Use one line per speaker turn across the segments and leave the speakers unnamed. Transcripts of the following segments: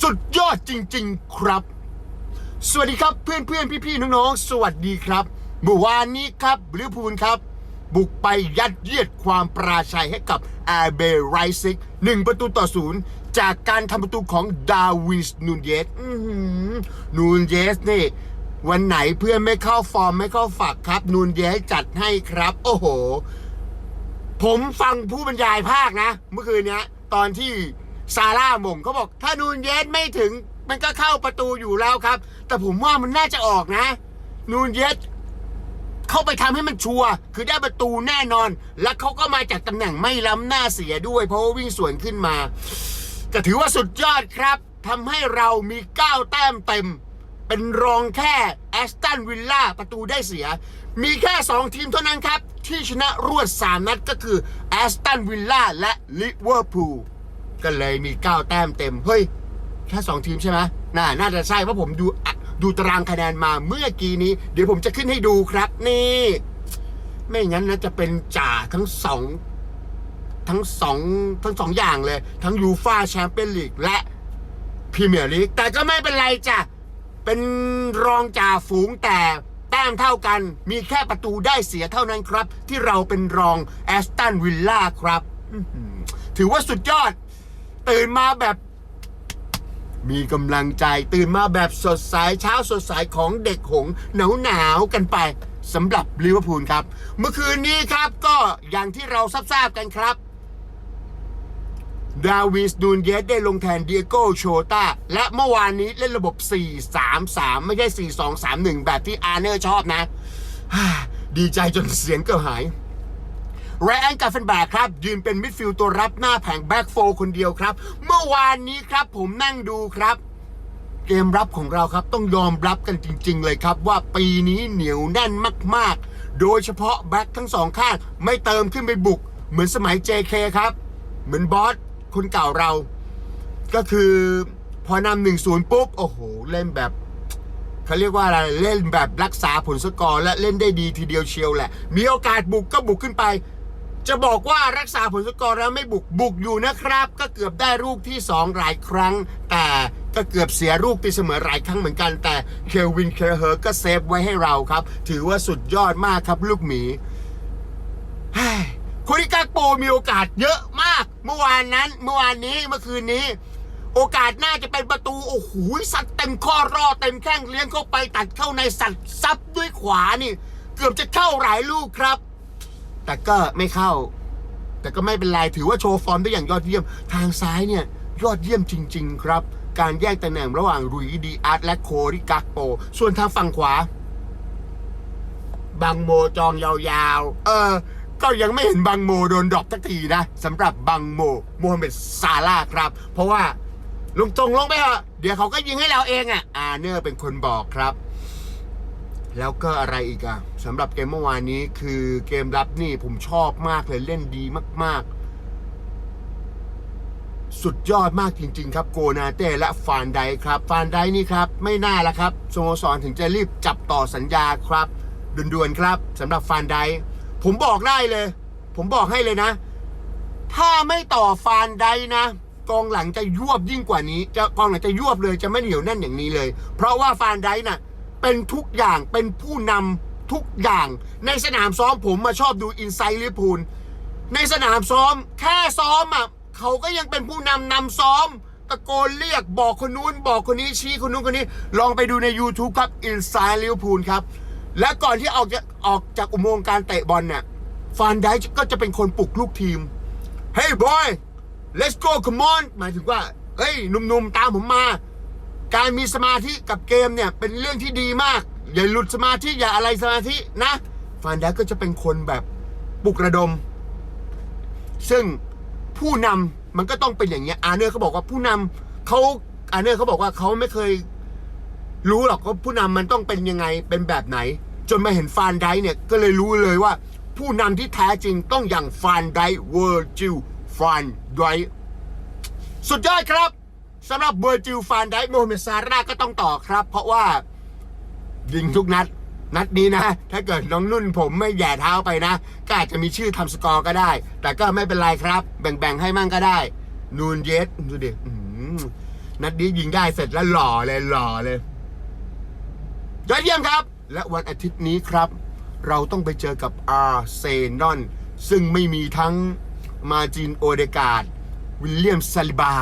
สุดยอดจริง ๆ ครับ สวัสดีครับเพื่อนเพื่อนพี่ๆน้องๆสวัสดีครับเมื่อวานนี้ครับลิเวอร์พูลครับ บุกไปยัดเยียดความปราชัยให้กับอาเบไรซิกหนึ่งประตูต่อศูนย์จากการทำประตูของดาวินส์นูนเยสนูนเยสนี่วันไหนเพื่อนไม่เข้าฟอร์มไม่เข้าฝักครับ นูนเยสจัดให้ครับ โอ้โห ผมฟังผู้บรรยายภาคนะ เมื่อคืนเนี้ยตอนที่ ซาร่าหม่งเขาบอกถ้านูนเยสไม่ถึง มันก็เข้าประตูอยู่แล้วครับ แต่ผมว่ามันน่าจะออกนะ นูนเยสเข้าไปทำให้มันชัวร์คือได้ประตูแน่นอน แล้วเขาก็มาจากตำแหน่งไม่ล้ำหน้าเสียด้วย เพราะว่าวิ่งสวนขึ้นมาก็ถือว่าสุดยอดครับทำให้เรามี 9 แต้มเต็ม เป็นรองแค่แอสตันวิลล่าประตูได้เสีย มีแค่ 2 ทีมเท่านั้นครับ ที่ชนะรวด 3 นัดก็คือแอสตันวิลล่าและลิเวอร์พูล ก็เลยมี 9 แต้มเต็ม เฮ้ย แค่2ทีมใช่ไหมน่า น่าจะใช่เพราะผมดูดูตารางคะแนนมาเมื่อกี้นี้ เดี๋ยวผมจะขึ้นให้ดูครับนี่ ไม่งั้นนะจะเป็นจ่าทั้งสองทั้งสองทั้งสองอย่างเลย ทั้งยูฟาแชมเปี้ยนลีกและพรีเมียร์ลีกแต่ก็ไม่เป็นไรจ้ะ เป็นรองจ่าฝูงแต่แต้มเท่ากัน มีแค่ประตูได้เสียเท่านั้นครับ ที่เราเป็นรองแอสตันวิลล่าครับ ถือว่าสุดยอด ตื่นมาแบบ มีกำลังใจตื่นมาแบบสดใสเช้าสดใสของเด็กหงหนาวหนาวกันไปสำหรับลิเวอร์พูลครับ เมื่อคืนนี้ครับก็อย่างที่เราทราบกันครับ ดาวิสนูนเยสได้ลงแทนเดียโก้โชตาและเมื่อวานนี้เล่นระบบ 4-3-3 ไม่ใช่ 4-2-3-1 แบบที่อาร์เนอร์ชอบนะ ดีใจจนเสียงเกือบหาย ไรอันกาเฟนแบกครับ ยืนเป็นมิดฟิลด์ตัวรับหน้าแผงแบ็กโฟคนเดียวครับ เมื่อวานนี้ครับผมนั่งดูครับ เกมรับของเราครับต้องยอมรับกันจริง ๆ เลยครับ ว่าปีนี้เหนียวแน่นมาก ๆ โดยเฉพาะแบ็คทั้งสองข้างไม่เติมขึ้นไปบุก เหมือนสมัย JK ครับ เหมือนบอสคนเก่าเรา ก็คือพอนำหนึ่งศูนย์ปุ๊บ โอ้โห เล่นแบบเขาเรียกว่าอะไร เล่นแบบรักษาผลสกอร์และเล่นได้ดีทีเดียวเชียวแหละ มีโอกาสบุกก็บุกขึ้นไป จะบอกว่ารักษาผลสกอร์แล้วไม่บุกบุกอยู่นะครับ ก็เกือบได้ลูกที่ 2 หลายครั้ง แต่ก็เกือบเสียลูกตีเสมอหลายครั้งเหมือนกัน แต่เคลวินเคลเฮอร์ก็เซฟไว้ให้เราครับ ถือว่าสุดยอดมากครับลูกหมีเฮ้ยโคนิกาโปมีโอกาสเยอะมาก เมื่อวานนั้นเมื่อวานนี้เมื่อคืนนี้ โอกาสน่าจะเป็นประตู โอ้โหสัตว์เต็มข้อรอเต็มแข้งเลี้ยงเข้าไปตัดเข้าในสัตว์ซับด้วยขวานี่ เกือบจะเข้าหลายลูกครับ แต่ก็ไม่เข้า แต่ก็ไม่เป็นไรถือว่าโชว์ฟอร์มได้อย่างยอดเยี่ยม ทางซ้ายเนี่ยยอดเยี่ยมจริง ๆ ครับ การแยกตำแหน่งระหว่างรุยดีอาร์ตและโคริกาโป ส่วนทางฝั่งขวาบังโมจองยาวๆ เออ ก็ยังไม่เห็นบังโมโดนดรอปสักทีนะสำหรับบังโมโมฮัมเหม็ดซาร่าครับ เพราะว่าลงตรงลงไปเถอะเดี๋ยวเขาก็ยิงให้เราเองอะอาเนอร์เป็นคนบอกครับ แล้วก็อะไรอีกอะสำหรับเกมเมื่อวานนี้คือเกมรับนี่ผมชอบมากเลยเล่นดีมาก ๆ สุดยอดมากจริง ๆ ครับโกนาเต้และฟานไดครับ ฟานไดนี่ครับ ไม่น่าละครับสโมสรถึงจะรีบจับต่อสัญญาครับด่วนๆครับสำหรับฟานไดผมบอกได้เลย ผมบอกให้เลยนะ ถ้าไม่ต่อฟานไดนะกองหลังจะยวบยิ่งกว่านี้ จะกองหลังจะยวบเลยจะไม่เหนียวแน่นอย่างนี้เลย เพราะว่าฟานไดน่ะ เป็นทุกอย่างเป็นผู้นำทุกอย่าง ในสนามซ้อมผมมาชอบดูอินไซด์ลิพูลในสนามซ้อมแค่ซ้อมอะเขาก็ยังเป็นผู้นำนำซ้อม ตะโกนเรียกบอกคนนู้นบอกคนนี้ชี้คนนู้นคนนี้ ลองไปดูใน YouTube ครับอินไซด์ลิพูลครับ และก่อนที่ออกจากออกจากอุโมงค์การเตะบอลเนี่ยฟานไดก็จะเป็นคนปลุกลูกทีม เฮ้ยบอย let's go come on หมายถึงว่า เฮ้ยหนุ่มๆ ตามผมมา การมีสมาธิกับเกมเนี่ยเป็นเรื่องที่ดีมาก อย่าหลุดสมาธิอย่าอะไรสมาธินะฟานไดก็จะเป็นคนแบบปลุกระดม ซึ่งผู้นำมันก็ต้องเป็นอย่างเงี้ยอาเนอร์เขาบอกว่าผู้นำเขาอาเนอร์เขาบอกว่าเขาไม่เคยรู้หรอกว่าผู้นำมันต้องเป็นยังไงเป็นแบบไหน จนมาเห็นฟานไดเนี่ยก็เลยรู้เลยว่า ผู้นำที่แท้จริงต้องอย่างฟานไดเวอร์จิลฟานไดสุดยอดครับ สำหรับเวอร์จิลฟานไดโมฮัมเมดซาร่าก็ต้องต่อครับ เพราะว่ายิงทุกนัด นัดนี้นะ ถ้าเกิดน้องนุ่นผมไม่แย่เท้าไปนะ ก็อาจจะมีชื่อทำสกอร์ก็ได้ แต่ก็ไม่เป็นไรครับ แบ่งๆให้มั่งก็ได้ นูนเยสดูดินัดนี้ยิงได้เสร็จแล้วหล่อเลยหล่อเลยยอดเยี่ยมครับ และวันอาทิตย์นี้ครับ เราต้องไปเจอกับอาร์เซนอลซึ่งไม่มีทั้งมาจินโอเดกาดวิลเลียมซาลิบา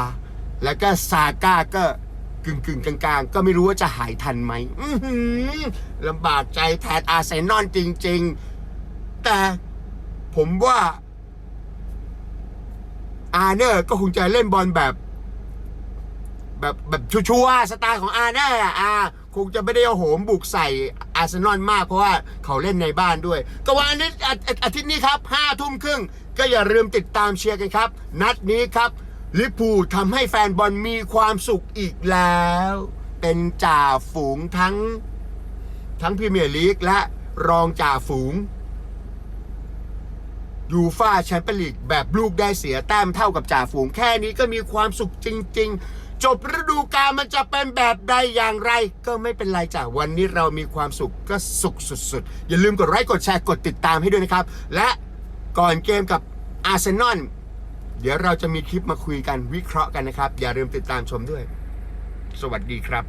แล้วก็ซาก้าก็กึ่งกึ่งๆกลางๆก็ไม่รู้ว่าจะหายทันไหมลำบากใจแทนอาร์เซนอลจริง ๆ แต่ผมว่า อาร์เนอร์ก็คงจะเล่นบอลแบบ แบบแบบชัวๆสไตล์ของอาร์เนอร์อะอ่าคงจะไม่ได้เอาโหมบุกใส่อาร์เซนอลมากเพราะว่าเขาเล่นในบ้านด้วย ก็วันอาทิตย์อาอาอาทิตย์นี้ครับห้าทุ่มครึ่งก็อย่าลืมติดตามเชียร์กันครับ นัดนี้ครับ ลิเวอร์พูทำให้แฟนบอลมีความสุขอีกแล้ว เป็นจ่าฝูงทั้ง ทั้งพรีเมียร์ลีกและรองจ่าฝูงยูฟ่าแชมเปี้ยนลีกแบบลูกได้เสียแต้มเท่ากับจ่าฝูงแค่นี้ก็มีความสุขจริง ๆ จบฤดูกาลมันจะเป็นแบบใดอย่างไร ก็ไม่เป็นไรจ้ะวันนี้เรามีความสุขก็สุขสุดๆ อย่าลืมกดไลค์กดแชร์กดติดตามให้ด้วยนะครับ และก่อนเกมกับอาร์เซนอล เดี๋ยวเราจะมีคลิปมาคุยกันวิเคราะห์กันนะครับ อย่าลืมติดตามชมด้วย สวัสดีครับ